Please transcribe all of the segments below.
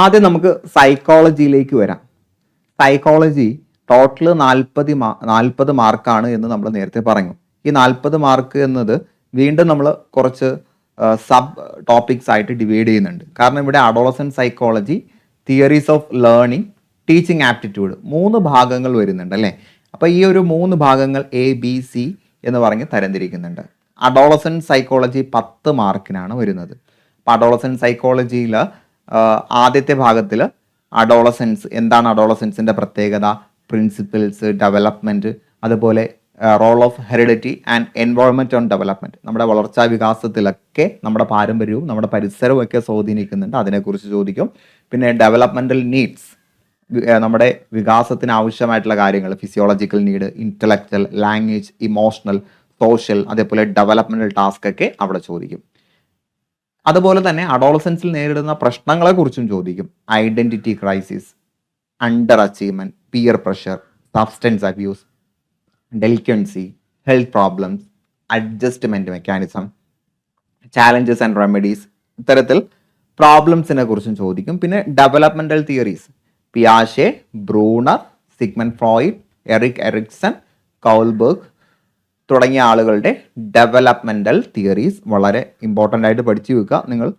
ആദ്യം നമുക്ക് സൈക്കോളജിയിലേക്ക് വരാം. സൈക്കോളജി ടോട്ടൽ നാൽപ്പത് മാ നാൽപ്പത് മാർക്കാണ് എന്ന് നമ്മൾ നേരത്തെ പറഞ്ഞു. ഈ നാൽപ്പത് മാർക്ക് എന്നത് വീണ്ടും നമ്മൾ കുറച്ച് സബ് ടോപ്പിക്സ് ആയിട്ട് ഡിവൈഡ് ചെയ്യുന്നുണ്ട്. കാരണം ഇവിടെ adolescent psychology theories of learning teaching aptitude മൂന്ന് ഭാഗങ്ങൾ വരുന്നുണ്ട് അല്ലേ? അപ്പോൾ ഈ ഒരു മൂന്ന് ഭാഗങ്ങൾ എ ബി സി എന്ന് പറഞ്ഞ് തരംതിരിക്കുന്നുണ്ട്. അഡോളസൻ സൈക്കോളജി പത്ത് മാർക്കിനാണ് വരുന്നത്. അപ്പോൾ അഡോളസൻ സൈക്കോളജിയിൽ ആദ്യത്തെ ഭാഗത്തിൽ അഡോളസെൻസ് എന്താണ് അഡോളസെൻസിന്റെ പ്രത്യേകത? പ്രിൻസിപ്പിൾസ് ഡെവലപ്മെന്റ് അതുപോലെ role of heredity and environment on development നമ്മുടെ വളർച്ചാ വികാസത്തിലൊക്കെ നമ്മുടെ പാരമ്പര്യവും നമ്മുടെ പരിസരവും ഒക്കെ സ്വാധീനിക്കുന്നുണ്ട്. അതിനെക്കുറിച്ച് ചോദിക്കും. പിന്നെ ഡെവലപ്മെന്റൽ നീഡ്സ് നമ്മുടെ വികാസത്തിന് ആവശ്യമായിട്ടുള്ള കാര്യങ്ങൾ physiological need intellectual language emotional social അതേപോലെ ഡെവലപ്മെന്റൽ ടാസ്ക് ഒക്കെ അവിടെ ചോദിക്കും. അതുപോലെ തന്നെ അഡോളസൻസിൽ നേരിടുന്ന പ്രശ്നങ്ങളെക്കുറിച്ചും ചോദിക്കും. Identity crisis under achievement peer pressure substance abuse delinquency health problems adjustment mechanism challenges and remedies ഇത്തരത്തിൽ പ്രോബ്ലംസിനെ കുറിച്ചും ചോദിക്കും. പിന്നെ developmental theories പിയാഷെ Bruner Sigmund Freud Erik Erikson Kohlberg തുടങ്ങിയ ആളുകളുടെ ഡെവലപ്മെന്റൽ തിയറീസ് വളരെ ഇമ്പോർട്ടന്റ് ആയിട്ട് പഠിച്ചു വെക്കുക. നിങ്ങൾ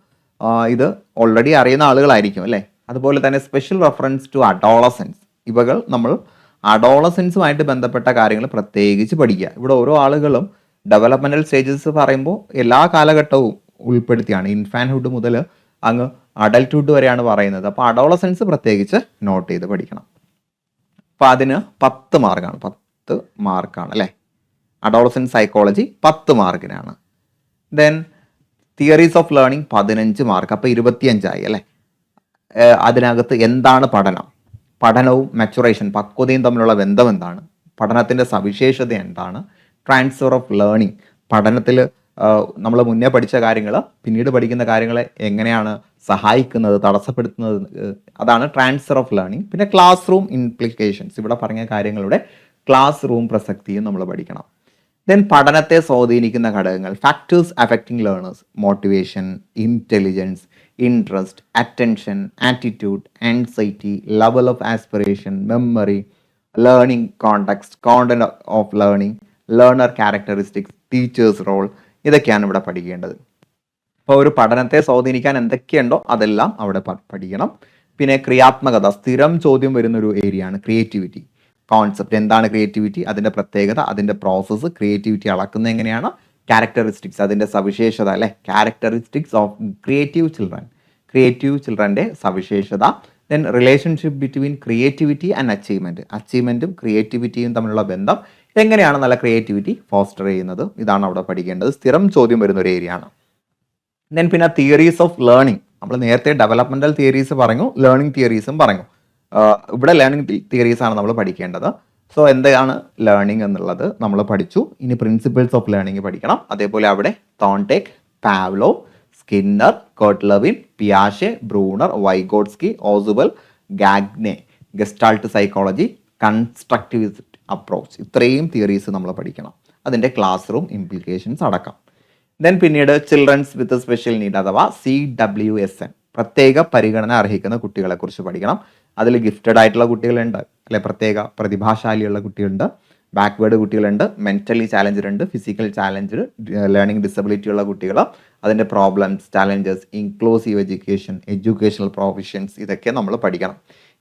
ഇത് ഓൾറെഡി അറിയുന്ന ആളുകളായിരിക്കും അല്ലേ? അതുപോലെ തന്നെ സ്പെഷ്യൽ റെഫറൻസ് ടു അഡോളസൻസ് ഇവകൾ നമ്മൾ അഡോളസൻസുമായിട്ട് ബന്ധപ്പെട്ട കാര്യങ്ങൾ പ്രത്യേകിച്ച് പഠിക്കുക. ഇവിടെ ഓരോ ആളുകളും ഡെവലപ്മെന്റൽ സ്റ്റേജസ് പറയുമ്പോൾ എല്ലാ കാലഘട്ടവും ഉൾപ്പെടുത്തിയാണ്. ഇൻഫാൻഹുഡ് മുതൽ അങ്ങ് അഡൽട്ട്ഹുഡ് വരെയാണ് പറയുന്നത്. അപ്പോൾ അഡോളസൻസ് പ്രത്യേകിച്ച് നോട്ട് ചെയ്ത് പഠിക്കണം. അപ്പോൾ അതിന് പത്ത് മാർക്കാണ് പത്ത് മാർക്കാണ് അല്ലേ? അഡോളസൻ സൈക്കോളജി പത്ത് മാർക്കിനാണ്. ദെൻ തിയറീസ് ഓഫ് ലേണിംഗ് പതിനഞ്ച് മാർക്ക് അപ്പോൾ ഇരുപത്തിയഞ്ചായി അല്ലേ? അതിനകത്ത് എന്താണ് പഠനം? പഠനവും മെച്ചുറേഷൻ പക്വതയും തമ്മിലുള്ള ബന്ധം എന്താണ്? പഠനത്തിന്റെ സവിശേഷത എന്താണ്? ട്രാൻസ്ഫർ ഓഫ് ലേണിംഗ് പഠനത്തിൽ നമ്മൾ മുന്നേ പഠിച്ച കാര്യങ്ങൾ പിന്നീട് പഠിക്കുന്ന കാര്യങ്ങളെ എങ്ങനെയാണ് സഹായിക്കുന്നത് തടസ്സപ്പെടുത്തുന്നത് അതാണ് ട്രാൻസ്ഫർ ഓഫ് ലേണിംഗ് പിന്നെ ക്ലാസ് റൂം ഇംപ്ലിക്കേഷൻസ് ഇവിടെ പറഞ്ഞ കാര്യങ്ങളുടെ ക്ലാസ് റൂം പ്രസക്തിയും നമ്മൾ പഠിക്കണം. ദെൻ പഠനത്തെ സ്വാധീനിക്കുന്ന ഘടകങ്ങൾ factors affecting learners motivation intelligence interest attention attitude anxiety level of aspiration memory learning context content of learning learner characteristics teachers role ഇതൊക്കെയാണ് ഇവിടെ പഠിക്കേണ്ടത്. അപ്പോൾ ഒരു പഠനത്തെ സ്വാധീനിക്കാൻ എന്തൊക്കെയുണ്ടോ അതെല്ലാം അവിടെ പഠിക്കണം. പിന്നെ ക്രിയാത്മകത സ്ഥിരം ചോദ്യം വരുന്ന ഒരു ഏരിയ ആണ് ക്രിയേറ്റിവിറ്റി കോൺസെപ്റ്റ് എന്താണ് ക്രിയേറ്റിവിറ്റി അതിന്റെ പ്രത്യേകത അതിന്റെ പ്രോസസ്സ് ക്രിയേറ്റിവിറ്റി അളക്കുന്നത് എങ്ങനെയാണ്? ക്യാരക്ടറിസ്റ്റിക്സ് അതിന്റെ സവിശേഷത അല്ലെ? Characteristics of creative children creative ചിൽഡ്രന്റെ സവിശേഷത. Then relationship between creativity and achievement അച്ചീവ്മെന്റും ക്രിയേറ്റിവിറ്റിയും തമ്മിലുള്ള ബന്ധം എങ്ങനെയാണ് നല്ല ക്രിയേറ്റിവിറ്റി ഫോസ്റ്റർ ചെയ്യുന്നത്? ഇതാണ് അവിടെ പഠിക്കേണ്ടത്. സ്ഥിരം ചോദ്യം വരുന്ന ഒരു ഏരിയ ആണ്. ദെൻ പിന്നെ തിയറീസ് ഓഫ് ലേണിംഗ് നമ്മൾ നേരത്തെ ഡെവലപ്മെന്റൽ തിയറീസ് പറഞ്ഞു ലേണിംഗ് തിയറീസും പറഞ്ഞു. ഇവിടെ ലേണിംഗ് തിയറീസ് ആണ് നമ്മൾ പഠിക്കേണ്ടത്. സോ എന്താണ് ലേണിംഗ് എന്നുള്ളത് നമ്മൾ പഠിച്ചു. ഇനി പ്രിൻസിപ്പിൾസ് ഓഫ് ലേണിംഗ് പഠിക്കണം. അതേപോലെ അവിടെ Thorndike Pavlov Skinner Kurt Lewin പിയാഷെ Bruner Vygotsky Ausubel Gagne Gestalt psychology constructivist approach ഇത്രയും തിയറീസ് നമ്മൾ പഠിക്കണം. അതിന്റെ ക്ലാസ് റൂം ഇംപ്ലിക്കേഷൻസ് അടക്കം. ദെൻ പിന്നീട് ചിൽഡ്രൻസ് വിത്ത് സ്പെഷ്യൽ നീഡ് അഥവാ സി ഡബ്ല്യു എസ് എൻ പ്രത്യേക പരിഗണന അർഹിക്കുന്ന കുട്ടികളെക്കുറിച്ച് പഠിക്കണം. അതിൽ ഗിഫ്റ്റഡ് ആയിട്ടുള്ള കുട്ടികളുണ്ട്. അല്ലെ പ്രത്യേക പ്രതിഭാശാലിയുള്ള കുട്ടികളുണ്ട്. ബാക്ക്വേർഡ് കുട്ടികളുണ്ട്. മെന്റലി ചാലഞ്ച്ഡ് ഉണ്ട്. ഫിസിക്കൽ ചാലഞ്ച്ഡ് ലേണിംഗ് ഡിസബിലിറ്റി ഉള്ള കുട്ടികൾ അതിന്റെ problems challenges inclusive education educational professions ഇതൊക്കെ നമ്മൾ പഠിക്കണം.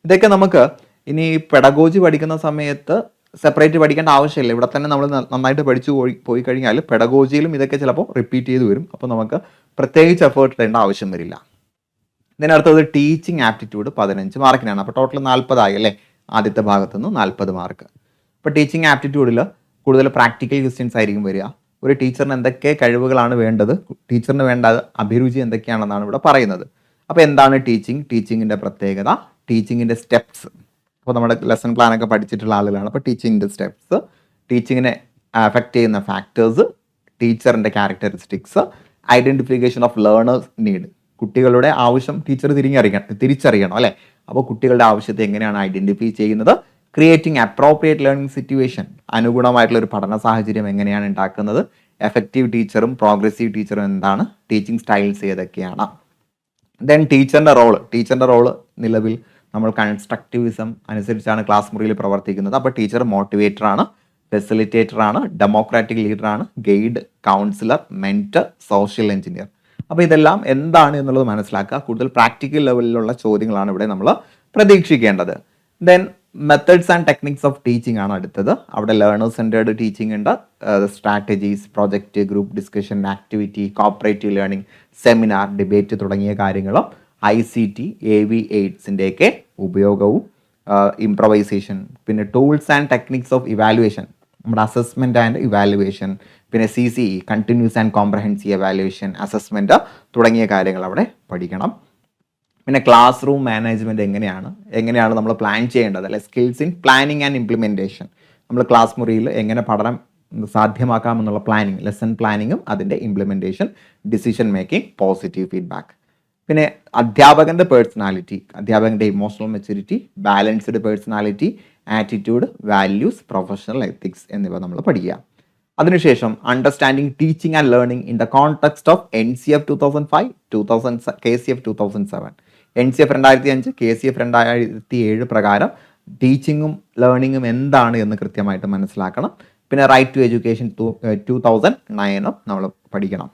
ഇതൊക്കെ നമുക്ക് ഇനി പെഡഗോജി പഠിക്കുന്ന സമയത്ത് സെപ്പറേറ്റ് പഠിക്കേണ്ട ആവശ്യമില്ല. ഇവിടെ തന്നെ നമ്മൾ നന്നായിട്ട് പഠിച്ചു പോയി പോയി കഴിഞ്ഞാൽ പെഡഗോജിയിലും ഇതൊക്കെ ചിലപ്പോൾ റിപ്പീറ്റ് ചെയ്ത് വരും. അപ്പോൾ നമുക്ക് പ്രത്യേകിച്ച് എഫേർട്ട് ഇടേണ്ട ആവശ്യം വരില്ല. ഇതിനടുത്തത് ടീച്ചിങ് ആപ്റ്റിറ്റ്യൂഡ് പതിനഞ്ച് മാർക്കിനാണ് അപ്പോൾ ടോട്ടൽ നാൽപ്പതായി അല്ലേ? ആദ്യത്തെ ഭാഗത്തു നിന്ന് നാൽപ്പത് മാർക്ക് അപ്പോൾ ടീച്ചിങ് ആപ്റ്റിറ്റ്യൂഡിൽ കൂടുതൽ പ്രാക്ടിക്കൽ ക്വസ്റ്റ്യൻസ് ആയിരിക്കും വരിക. ഒരു ടീച്ചറിന് എന്തൊക്കെ കഴിവുകളാണ് വേണ്ടത്? ടീച്ചറിന് വേണ്ട അഭിരുചി എന്തൊക്കെയാണെന്നാണ് ഇവിടെ പറയുന്നത്. അപ്പോൾ എന്താണ് ടീച്ചിങ് ടീച്ചിങ്ങിന്റെ പ്രത്യേകത ടീച്ചിങ്ങിന്റെ സ്റ്റെപ്സ് അപ്പോൾ നമ്മുടെ ലെസൺ പ്ലാൻ ഒക്കെ പഠിച്ചിട്ടുള്ള ആളുകളാണ്. അപ്പോൾ ടീച്ചിങ്ങിന്റെ സ്റ്റെപ്സ് ടീച്ചിങ്ങിനെ അഫക്റ്റ് ചെയ്യുന്ന ഫാക്ടേഴ്സ് ടീച്ചറിന്റെ characteristics identification of learners need കുട്ടികളുടെ ആവശ്യം ടീച്ചർ തിരിഞ്ഞറിയണം തിരിച്ചറിയണം അല്ലേ? അപ്പോൾ കുട്ടികളുടെ ആവശ്യത്തെ എങ്ങനെയാണ് ഐഡന്റിഫൈ ചെയ്യുന്നത്? ക്രിയേറ്റിംഗ് അപ്രോപ്രിയേറ്റ് ലേണിംഗ് സിറ്റുവേഷൻ അനുഗുണമായിട്ടുള്ള ഒരു പഠന സാഹചര്യം എങ്ങനെയാണ് ഉണ്ടാക്കുന്നത്? എഫക്റ്റീവ് ടീച്ചറും പ്രോഗ്രസീവ് ടീച്ചറും എന്താണ്? ടീച്ചിങ് സ്റ്റൈൽസ് ഏതൊക്കെയാണ്? ദെൻ ടീച്ചറിന്റെ റോൾ ടീച്ചറിന്റെ റോൾ നിലവിൽ നമ്മൾ കൺസ്ട്രക്റ്റിവിസം അനുസരിച്ചാണ് ക്ലാസ് മുറിയിൽ പ്രവർത്തിക്കുന്നത്. അപ്പോൾ ടീച്ചർ മോട്ടിവേറ്റർ ആണ് ഫെസിലിറ്റേറ്റർ ആണ് ഡെമോക്രാറ്റിക് ലീഡർ ആണ് guide counsellor mentor social engineer അപ്പോൾ ഇതെല്ലാം എന്താണ് എന്നുള്ളത് മനസ്സിലാക്കുക. കൂടുതൽ പ്രാക്ടിക്കൽ ലെവലിലുള്ള ചോദ്യങ്ങളാണ് ഇവിടെ നമ്മൾ പ്രതീക്ഷിക്കേണ്ടത്. Then methods and techniques of teaching ആണ് അടുത്തത്. അവിടെ ലേണേഴ്സ് സെന്റേർഡ് ടീച്ചിങ് ഉണ്ട്. Strategies project group discussion activity cooperative learning seminar debate തുടങ്ങിയ കാര്യങ്ങളും I C T A V എയ്ഡ്സിന്റെയൊക്കെ ഉപയോഗവും ഇംപ്രവൈസേഷൻ പിന്നെ tools and techniques of evaluation നമ്മുടെ അസസ്മെന്റ് ആൻഡ് ഇവാലുവേഷൻ പിന്നെ C C E continuous and comprehensive evaluation assessment തുടങ്ങിയ കാര്യങ്ങൾ അവിടെ പഠിക്കണം. പിന്നെ ക്ലാസ് റൂം മാനേജ്മെന്റ് എങ്ങനെയാണ്? എങ്ങനെയാണ് നമ്മൾ പ്ലാൻ ചെയ്യേണ്ടത്? അല്ലെ skills in planning and implementation നമ്മൾ ക്ലാസ് മുറിയിൽ എങ്ങനെ പഠനം സാധ്യമാക്കാമെന്നുള്ള പ്ലാനിങ് ലെസൺ പ്ലാനിങ്ങും അതിന്റെ implementation decision making positive feedback പിന്നെ അധ്യാപകന്റെ പേഴ്സണാലിറ്റി അധ്യാപകന്റെ emotional maturity balanced personality attitude values professional ethics എന്നിവ നമ്മൾ പഠിക്കുക. അതിനുശേഷം understanding teaching and learning in the context of N C F two thousand five two thousand K C F two thousand seven N C F രണ്ടായിരത്തി അഞ്ച് K C F രണ്ടായിരത്തി ഏഴ് പ്രകാരം ടീച്ചിങ്ങും ലേണിങ്ങും എന്താണ് എന്ന് കൃത്യമായിട്ട് മനസ്സിലാക്കണം. പിന്നെ right to education two thousand നയനും നമ്മൾ പഠിക്കണം.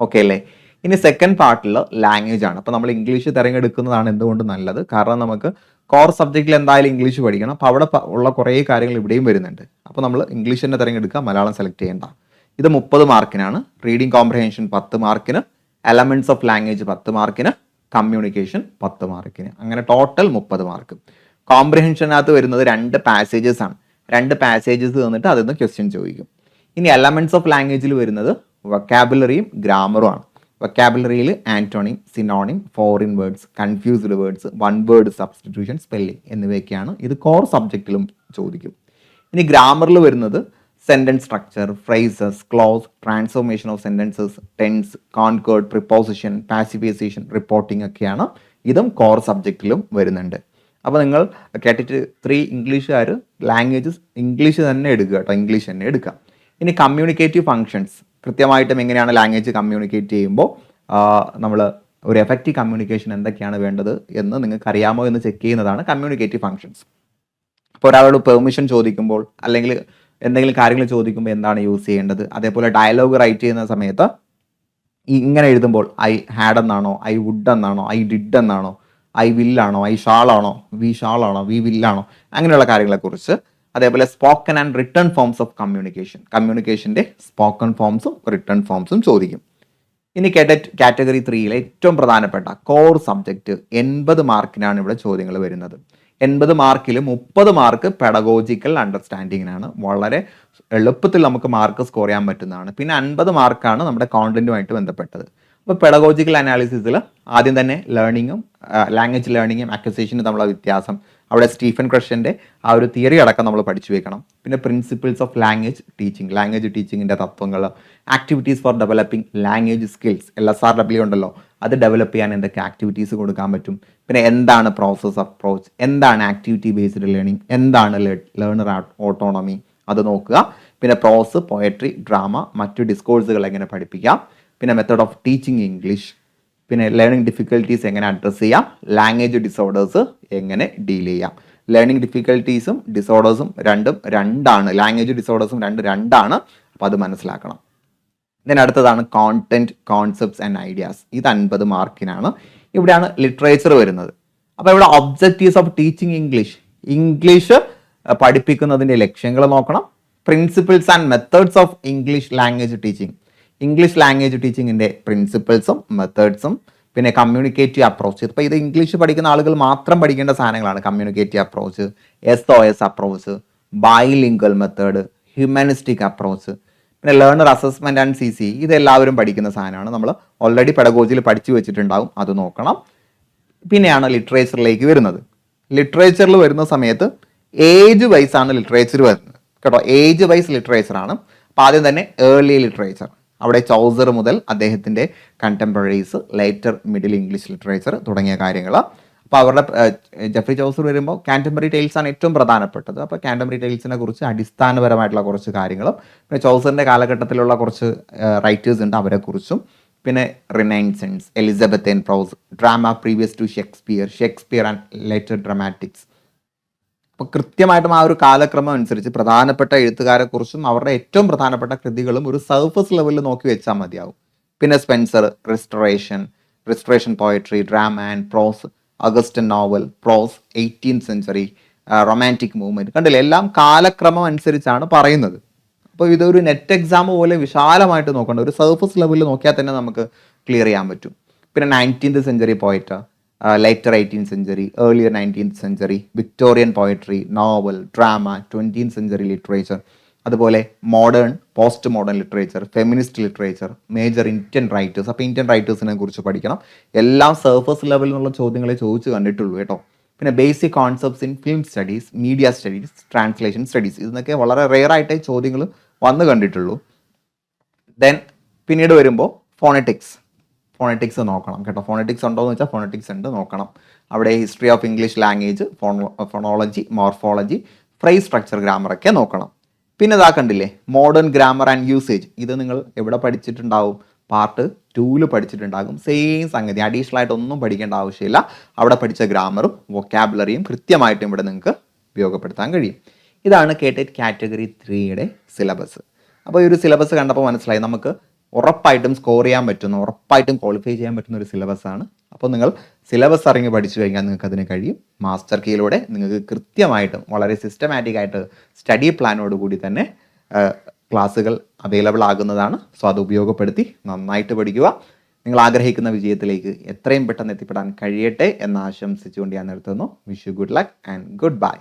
ഓക്കെ അല്ലേ? ഇനി സെക്കൻഡ് പാർട്ടിൽ ലാംഗ്വേജ് ആണ്. അപ്പോൾ നമ്മൾ ഇംഗ്ലീഷ് തിരഞ്ഞെടുക്കുന്നതാണ് എന്തുകൊണ്ട് നല്ലത്? കാരണം നമുക്ക് കോർ സബ്ജക്റ്റിൽ എന്തായാലും ഇംഗ്ലീഷ് പഠിക്കണം. അപ്പോൾ അവിടെ ഉള്ള കുറേ കാര്യങ്ങൾ ഇവിടെയും വരുന്നുണ്ട്. അപ്പോൾ നമ്മൾ ഇംഗ്ലീഷ് തന്നെ തിരഞ്ഞെടുക്കുക മലയാളം സെലക്ട് ചെയ്യേണ്ട. ഇത് മുപ്പത് മാർക്കിനാണ് റീഡിംഗ് കോംപ്രഹെൻഷൻ പത്ത് മാർക്കിന് എലമെന്റ്സ് ഓഫ് ലാംഗ്വേജ് പത്ത് മാർക്കിന് കമ്മ്യൂണിക്കേഷൻ പത്ത് മാർക്കിന് അങ്ങനെ ടോട്ടൽ മുപ്പത് മാർക്ക് കോംപ്രഹെൻഷനകത്ത് വരുന്നത് രണ്ട് പാസേജസ് ആണ്. രണ്ട് പാസേജസ് തന്നിട്ട് അതിൽ നിന്ന് ക്വസ്റ്റ്യൻ ചോദിക്കും. ഇനി എലമെന്റ്സ് ഓഫ് ലാംഗ്വേജിൽ വരുന്നത് വൊക്കാബുലറിയും ഗ്രാമറും ആണ്. വൊക്കാബുലറിയിൽ antonym synonym foreign words confused words one word substitution spelling എന്നിവയൊക്കെയാണ് ഇത് കോർ സബ്ജക്റ്റിലും ചോദിക്കും. ഇനി ഗ്രാമറിൽ വരുന്നത് sentence structure phrases clause transformation of sentences tense concord preposition passivisation reporting ഒക്കെയാണ് ഇതും കോർ സബ്ജക്റ്റിലും വരുന്നുണ്ട്. അപ്പോൾ നിങ്ങൾ കേട്ടിട്ട് ത്രീ ഇംഗ്ലീഷുകാർ ലാംഗ്വേജസ് ഇംഗ്ലീഷ് തന്നെ എടുക്കുക കേട്ടോ. ഇംഗ്ലീഷ് തന്നെ എടുക്കുക. ഇനി കമ്മ്യൂണിക്കേറ്റീവ് ഫങ്ഷൻസ് കൃത്യമായിട്ടും എങ്ങനെയാണ് ലാംഗ്വേജ് കമ്മ്യൂണിക്കേറ്റ് ചെയ്യുമ്പോൾ നമ്മൾ ഒരു എഫക്റ്റീവ് കമ്മ്യൂണിക്കേഷൻ എന്തൊക്കെയാണ് വേണ്ടത് എന്ന് നിങ്ങൾക്ക് അറിയാമോ എന്ന് ചെക്ക് ചെയ്യുന്നതാണ് കമ്മ്യൂണിക്കേറ്റീവ് ഫങ്ഷൻസ് അപ്പോൾ ഒരാളോട് പെർമിഷൻ ചോദിക്കുമ്പോൾ അല്ലെങ്കിൽ എന്തെങ്കിലും കാര്യങ്ങൾ ചോദിക്കുമ്പോൾ എന്താണ് യൂസ് ചെയ്യേണ്ടത്? അതേപോലെ ഡയലോഗ് റൈറ്റ് ചെയ്യുന്ന സമയത്ത് ഇങ്ങനെ എഴുതുമ്പോൾ ഐ ഹാഡ് എന്നാണോ? ഐ വുഡ് എന്നാണോ? ഐ ഡിഡ് എന്നാണോ? ഐ വില്ലാണോ ഐ ഷാളാണോ വി ഷാളാണോ വി വില്ലാണോ അങ്ങനെയുള്ള കാര്യങ്ങളെക്കുറിച്ച് അതേപോലെ spoken and written forms of communication കമ്മ്യൂണിക്കേഷന്റെ spoken ഫോംസും റിട്ടേൺ ഫോംസും ചോദിക്കും. ഇനി കേഡറ്റ് കാറ്റഗറി ത്രീയിലെ ഏറ്റവും പ്രധാനപ്പെട്ട കോർ സബ്ജക്റ്റ് എൺപത് മാർക്കിനാണ് ഇവിടെ ചോദ്യങ്ങൾ വരുന്നത്. എൺപത് മാർക്കിൽ മുപ്പത് മാർക്ക് പെഡഗോജിക്കൽ അണ്ടർസ്റ്റാൻഡിങ്ങിനാണ് വളരെ എളുപ്പത്തിൽ നമുക്ക് മാർക്ക് സ്കോർ ചെയ്യാൻ പറ്റുന്നതാണ്. പിന്നെ അൻപത് മാർക്കാണ് നമ്മുടെ കോണ്ടന്റുമായിട്ട് ബന്ധപ്പെട്ടത്. അപ്പോൾ പെഡഗോജിക്കൽ അനാലിസിസിൽ ആദ്യം തന്നെ ലേണിങ്ങും ലാംഗ്വേജ് ലേണിങ്ങും അക്വസേഷനും തമ്മിലുള്ള വ്യത്യാസം അവിടെ സ്റ്റീഫൻ ക്രഷന്റെ ആ ഒരു തിയറി അടക്കം നമ്മൾ പഠിച്ചു വെക്കണം. പിന്നെ principles of language teaching language ടീച്ചിങ്ങിന്റെ തത്വങ്ങൾ activities for developing language skills L S R W ഉണ്ടല്ലോ അത് ഡെവലപ്പ് ചെയ്യാൻ എന്തൊക്കെ ആക്ടിവിറ്റീസ് കൊടുക്കാൻ പറ്റും പിന്നെ എന്താണ് പ്രോസസ് അപ്രോച്ച് എന്താണ് ആക്ടിവിറ്റി ബേസ്ഡ് ലേണിംഗ് എന്താണ് ലേണർ ഓട്ടോണമി അത് നോക്കുക. പിന്നെ പ്രോസ് പോയട്രി ഡ്രാമ മറ്റു ഡിസ്കോഴ്സുകൾ എങ്ങനെ പഠിപ്പിക്കാം. പിന്നെ മെത്തേഡ് ഓഫ് ടീച്ചിങ് ഇംഗ്ലീഷ് പിന്നെ ലേണിംഗ് ഡിഫിക്കൽട്ടീസ് എങ്ങനെ അഡ്രസ്സ് ചെയ്യാം? ലാംഗ്വേജ് ഡിസോർഡേഴ്സ് എങ്ങനെ ഡീൽ ചെയ്യാം? ലേണിംഗ് ഡിഫിക്കൽട്ടീസും ഡിസോർഡേഴ്സും രണ്ടും രണ്ടാണ്. ലാംഗ്വേജ് ഡിസോർഡേഴ്സും രണ്ട് രണ്ടാണ്. അപ്പോൾ അത് മനസ്സിലാക്കണം. ദെൻ അടുത്തതാണ് കോണ്ടന്റ് കോൺസെപ്റ്റ്സ് ആൻഡ് ഐഡിയാസ് ഇത് അൻപത് മാർക്കിനാണ്. ഇവിടെയാണ് ലിറ്ററേച്ചർ വരുന്നത്. അപ്പോൾ ഇവിടെ objectives of teaching English English പഠിപ്പിക്കുന്നതിന്റെ ലക്ഷ്യങ്ങൾ നോക്കണം. Principles and methods of English language teaching English language ടീച്ചിങ്ങിന്റെ പ്രിൻസിപ്പിൾസും മെത്തേഡ്സും പിന്നെ കമ്മ്യൂണിക്കേറ്റീവ് അപ്രോച്ച് ഇപ്പോൾ ഇത് ഇംഗ്ലീഷ് പഠിക്കുന്ന ആളുകൾ മാത്രം പഠിക്കേണ്ട സാധനങ്ങളാണ് communicative approach S O S approach bilingual method humanistic approach പിന്നെ learner assessment and C C ഇതെല്ലാവരും പഠിക്കുന്ന സാധനമാണ്. നമ്മൾ ഓൾറെഡി പെഡഗോജിയിൽ പഠിച്ചു വെച്ചിട്ടുണ്ടാവും. അത് നോക്കണം. പിന്നെയാണ് ലിറ്ററേച്ചറിലേക്ക് വരുന്നത്. ലിറ്ററേച്ചറിൽ വരുന്ന സമയത്ത് ഏജ് വൈസ് ആണ് ലിറ്ററേച്ചർ വരുന്നത്. കേട്ടോ? ഏജ് വൈസ് ലിറ്ററേച്ചറാണ് അപ്പോൾ ആദ്യം തന്നെ ഏർലി ലിറ്ററേച്ചർ അവിടെ ചൗസർ മുതൽ അദ്ദേഹത്തിന്റെ contemporaries later Middle English literature തുടങ്ങിയ കാര്യങ്ങൾ അപ്പോൾ അവരുടെ ജഫ്രി ചൗസർ വരുമ്പോൾ കാന്റംബറി ടെയിൽസ് ആണ് ഏറ്റവും പ്രധാനപ്പെട്ടത്. അപ്പോൾ കാന്റംബറി ടെയിൽസിനെ കുറിച്ച് അടിസ്ഥാനപരമായിട്ടുള്ള കുറച്ച് കാര്യങ്ങളും പിന്നെ ചൗസറിന്റെ കാലഘട്ടത്തിലുള്ള കുറച്ച് റൈറ്റേഴ്സ് ഉണ്ട് അവരെക്കുറിച്ചും പിന്നെ Renaissance Elizabethan prose drama previous to Shakespeare Shakespeare and later dramatics അപ്പോൾ കൃത്യമായിട്ടും ആ ഒരു കാലക്രമം അനുസരിച്ച് പ്രധാനപ്പെട്ട എഴുത്തുകാരെക്കുറിച്ചും അവരുടെ ഏറ്റവും പ്രധാനപ്പെട്ട കൃതികളും ഒരു സർഫസ് ലെവലിൽ നോക്കി വെച്ചാൽ മതിയാവും. പിന്നെ Spenser restoration restoration poetry drama and prose Augustan novel prose eighteen century romantic movement കണ്ടില്ലേ? എല്ലാം കാലക്രമം അനുസരിച്ചാണ് പറയുന്നത്. അപ്പോൾ ഇതൊരു നെറ്റ് എക്സാം പോലെ വിശാലമായിട്ട് നോക്കേണ്ട. ഒരു സർഫസ് ലെവലിൽ നോക്കിയാൽ തന്നെ നമുക്ക് ക്ലിയർ ചെയ്യാൻ പറ്റും. പിന്നെ നയന്റീൻത് സെഞ്ചുറി പോയിട്ട് later eighteen century earlier nineteenth century Victorian poetry novel drama twentieth century literature അതുപോലെ modern post modern literature feminist literature major Indian writers അപ്പോൾ ഇന്ത്യൻ റൈറ്റേഴ്സിനെ കുറിച്ച് പഠിക്കണം. എല്ലാം സർഫസ് ലെവലിൽ നിന്നുള്ള ചോദ്യങ്ങളെ ചോദിച്ച് കണ്ടിട്ടുള്ളൂ കേട്ടോ. പിന്നെ basic concepts in film studies media studies translation studies ഇതൊക്കെ വളരെ റെയർ ആയിട്ടേ ചോദ്യങ്ങൾ വന്ന് കണ്ടിട്ടുള്ളൂ. ദെൻ പിന്നീട് വരുമ്പോൾ ഫോണറ്റിക്സ് ഫോണറ്റിക്സ് നോക്കണം കേട്ടോ. ഫോണറ്റിക്സ് ഉണ്ടോ എന്ന് വെച്ചാൽ ഫോണറ്റിക്സ് ഉണ്ട് നോക്കണം. അവിടെ history of English language phono phonology morphology phrase structure grammar ഒക്കെ നോക്കണം. പിന്നെ ഇതാ കണ്ടില്ലേ മോഡേൺ ഗ്രാമർ ആൻഡ് യൂസേജ് ഇത് നിങ്ങൾ എവിടെ പഠിച്ചിട്ടുണ്ടാവും? പാർട്ട് ടൂവിൽ പഠിച്ചിട്ടുണ്ടാകും. സെയിം സംഗതി. അഡീഷണൽ ആയിട്ട് ഒന്നും പഠിക്കേണ്ട ആവശ്യമില്ല. അവിടെ പഠിച്ച ഗ്രാമറും വൊക്കാബുലറിയും കൃത്യമായിട്ടും ഇവിടെ നിങ്ങൾക്ക് ഉപയോഗപ്പെടുത്താൻ കഴിയും. ഇതാണ് കേട്ടേറ്റ് കാറ്റഗറി ത്രീയുടെ സിലബസ് അപ്പോൾ ഈ ഒരു സിലബസ് കണ്ടപ്പോൾ മനസ്സിലായി. നമുക്ക് ഉറപ്പായിട്ടും സ്കോർ ചെയ്യാൻ പറ്റുന്ന ഉറപ്പായിട്ടും ക്വാളിഫൈ ചെയ്യാൻ പറ്റുന്ന ഒരു സിലബസ് ആണ്. അപ്പോൾ നിങ്ങൾ സിലബസ് അറിഞ്ഞ് പഠിച്ചു കഴിഞ്ഞാൽ നിങ്ങൾക്ക് അതിന് കഴിയും മാസ്റ്റർ കീയിലൂടെ നിങ്ങൾക്ക് കൃത്യമായിട്ടും വളരെ സിസ്റ്റമാറ്റിക് ആയിട്ട് സ്റ്റഡി പ്ലാനോട് കൂടി തന്നെ ക്ലാസ്സുകൾ അവൈലബിൾ ആകുന്നതാണ്. സോ അത് ഉപയോഗപ്പെടുത്തി നന്നായിട്ട് പഠിക്കുക. നിങ്ങൾ ആഗ്രഹിക്കുന്ന വിജയത്തിലേക്ക് എത്രയും പെട്ടെന്ന് എത്തിപ്പെടാൻ കഴിയട്ടെ എന്ന് ആശംസിച്ചുകൊണ്ട് ഞാൻ നിർത്തുന്നു. Wish you good luck and goodbye